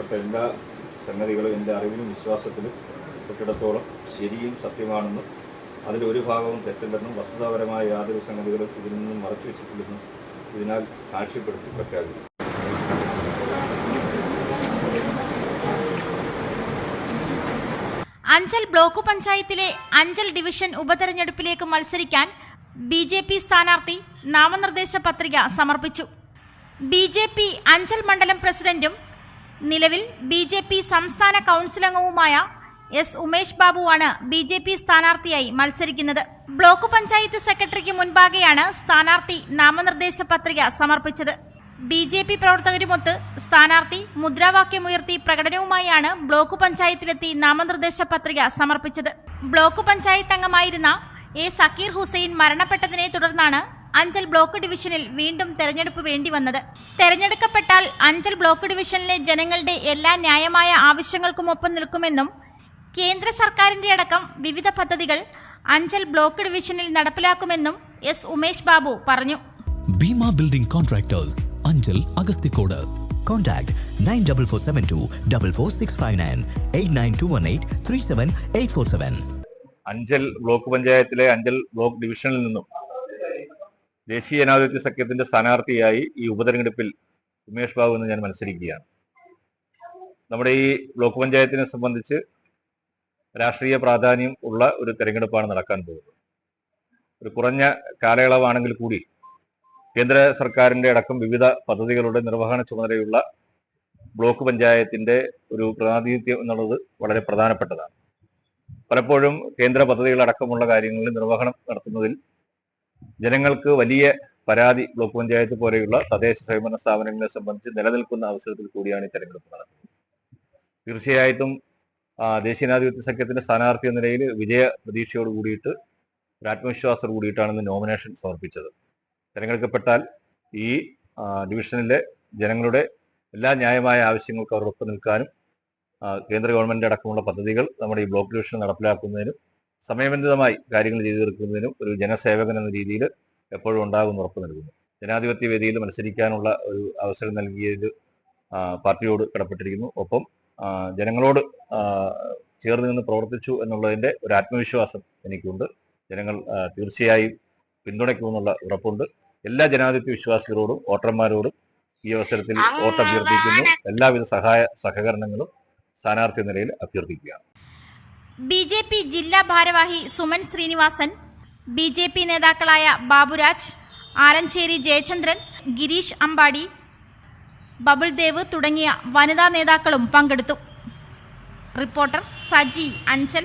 കേട്ട എല്ലാ സംഗതികളും എന്റെ അറിവിലും വിശ്വാസത്തിലും തൊട്ടിടത്തോളം ശരിയും സത്യമാണെന്നും അതിലൊരു ഭാഗവും തെറ്റില്ലെന്നും വസ്തുതാപരമായ യാതൊരു സംഗതികളും ഇതിൽ നിന്നും മറച്ചു വെച്ചിട്ടില്ലെന്നും ഇതിനാൽ സാക്ഷ്യപ്പെടുത്തി പ്രഖ്യാപിക്കുന്നു അഞ്ചൽ ബ്ലോക്ക് പഞ്ചായത്തിലെ അഞ്ചൽ ഡിവിഷൻ ഉപതെരഞ്ഞെടുപ്പിലേക്ക് മത്സരിക്കാൻ ബി ജെ പി സ്ഥാനാർത്ഥി നാമനിർദ്ദേശ പത്രിക സമർപ്പിച്ചു. ബി ജെ പി അഞ്ചൽ മണ്ഡലം പ്രസിഡന്റും നിലവിൽ ബി ജെ പി സംസ്ഥാന കൗൺസിലംഗവുമായ എസ് ഉമേഷ് ബാബുവാണ് ബി ജെ പി സ്ഥാനാർത്ഥിയായി മത്സരിക്കുന്നത്. ബ്ലോക്ക് പഞ്ചായത്ത് സെക്രട്ടറിക്ക് മുൻപാകെയാണ് സ്ഥാനാർത്ഥി നാമനിർദ്ദേശ പത്രിക സമർപ്പിച്ചത്. ബി ജെ പി പ്രവർത്തകരുമൊത്ത് സ്ഥാനാർത്ഥി മുദ്രാവാക്യമുയർത്തി പ്രകടനവുമായാണ് ബ്ലോക്ക് പഞ്ചായത്തിലെത്തി നാമനിർദ്ദേശ പത്രിക സമർപ്പിച്ചത്. ബ്ലോക്ക് പഞ്ചായത്ത് അംഗമായിരുന്ന എ സക്കീർ ഹുസൈൻ മരണപ്പെട്ടതിനെ തുടർന്നാണ് അഞ്ചൽ ബ്ലോക്ക് ഡിവിഷനിൽ വീണ്ടും തെരഞ്ഞെടുപ്പ് വേണ്ടി വന്നത്. തെരഞ്ഞെടുക്കപ്പെട്ടാൽ അഞ്ചൽ ബ്ലോക്ക് ഡിവിഷനിലെ ജനങ്ങളുടെ എല്ലാ ന്യായമായ ആവശ്യങ്ങൾക്കുമൊപ്പം നിൽക്കുമെന്നും കേന്ദ്ര സർക്കാരിന്റെ അടക്കം വിവിധ പദ്ധതികൾ അഞ്ചൽ ബ്ലോക്ക് ഡിവിഷനിൽ നടപ്പിലാക്കുമെന്നും എസ് ഉമേഷ് ബാബു പറഞ്ഞു. Bhima building contractors Anchal Agasthikode. Contact 94472 44659 89218 37847. Anchal block പഞ്ചായത്തിലെ അഞ്ചൽ ബ്ലോക്ക് ഡിവിഷനിൽ നിന്നും ദേശീയ ജനാധിപത്യ സഖ്യത്തിന്റെ സ്ഥാനാർത്ഥിയായി ഈ ഉപതെരഞ്ഞെടുപ്പിൽ ഉമേഷ് ബാബു എന്ന് ഞാൻ മത്സരിക്കുകയാണ്. നമ്മുടെ ഈ ബ്ലോക്ക് പഞ്ചായത്തിനെ സംബന്ധിച്ച് രാഷ്ട്രീയ പ്രാധാന്യം ഉള്ള ഒരു തെരഞ്ഞെടുപ്പാണ് നടക്കാൻ പോകുന്നത്. ഒരു കുറഞ്ഞ കാലയളവാണെങ്കിൽ കൂടി കേന്ദ്ര സർക്കാരിന്റെ അടക്കം വിവിധ പദ്ധതികളുടെ നിർവഹണ ചുമതലയുള്ള ബ്ലോക്ക് പഞ്ചായത്തിന്റെ ഒരു പ്രാതിനിധ്യം എന്നുള്ളത് വളരെ പ്രധാനപ്പെട്ടതാണ്. പലപ്പോഴും കേന്ദ്ര പദ്ധതികളടക്കമുള്ള കാര്യങ്ങളിൽ നിർവഹണം നടത്തുന്നതിൽ ജനങ്ങൾക്ക് വലിയ പരാതി ബ്ലോക്ക് പഞ്ചായത്ത് പോലെയുള്ള തദ്ദേശ സ്വയംഭരണ സ്ഥാപനങ്ങളെ സംബന്ധിച്ച് നിലനിൽക്കുന്ന അവസരത്തിൽ കൂടിയാണ് ഈ തെരഞ്ഞെടുപ്പ് നടക്കുന്നത്. തീർച്ചയായിട്ടും ദേശീയനാധിപത്യ സഖ്യത്തിന്റെ സ്ഥാനാർത്ഥി എന്ന നിലയിൽ വിജയ പ്രതീക്ഷയോട് കൂടിയിട്ട് ഒരു ആത്മവിശ്വാസത്തോട് കൂടിയിട്ടാണ് ഇന്ന് നോമിനേഷൻ സമർപ്പിച്ചത്. തിരഞ്ഞെടുക്കപ്പെട്ടാൽ ഈ ഡിവിഷനിലെ ജനങ്ങളുടെ എല്ലാ ന്യായമായ ആവശ്യങ്ങൾക്ക് ഒപ്പം നിൽക്കാനും കേന്ദ്ര ഗവൺമെന്റ് അടക്കമുള്ള പദ്ധതികൾ നമ്മുടെ ഈ ബ്ലോക്ക് ഡിവിഷൻ നടപ്പിലാക്കുന്നതിനും സമയബന്ധിതമായി കാര്യങ്ങൾ ചെയ്തു തീർക്കുന്നതിനും ഒരു ജനസേവകൻ എന്ന രീതിയിൽ എപ്പോഴും ഉണ്ടാകുമെന്ന് ഉറപ്പ് നൽകുന്നു. ജനാധിപത്യ വേദിയിൽ മത്സരിക്കാനുള്ള ഒരു അവസരം നൽകിയത് ആ, പാർട്ടിയോട് കടപ്പെട്ടിരിക്കുന്നു ഒപ്പം ജനങ്ങളോട് ചേർന്ന് നിന്ന് പ്രവർത്തിച്ചു എന്നുള്ളതിന്റെ ഒരു ആത്മവിശ്വാസം എനിക്കുണ്ട്. ജനങ്ങൾ തീർച്ചയായും പിന്തുണയ്ക്കുമെന്നുള്ള ഉറപ്പുണ്ട്. എല്ലാ ജനാധിപത്യ വിശ്വാസികളോടും വോട്ടർമാരോടും ഈ അവസരത്തിൽ വോട്ട് അഭ്യർത്ഥിക്കുന്നു എല്ലാവിധ സഹായ സഹകരണങ്ങളും സ്ഥാനാർത്ഥി നിലയിൽ അഭ്യർത്ഥിക്കുകയാണ്. ബി ജെ പി ജില്ലാ ഭാരവാഹി Suman Srinivasan B J P നേതാക്കളായ ബാബുരാജ് ആലഞ്ചേരി ജയചന്ദ്രൻ ഗിരീഷ് അമ്പാടി ബബുൾ ദേവ് തുടങ്ങിയ വനിതാ നേതാക്കളും പങ്കെടുത്തു. റിപ്പോർട്ടർ സജി അഞ്ചൽ.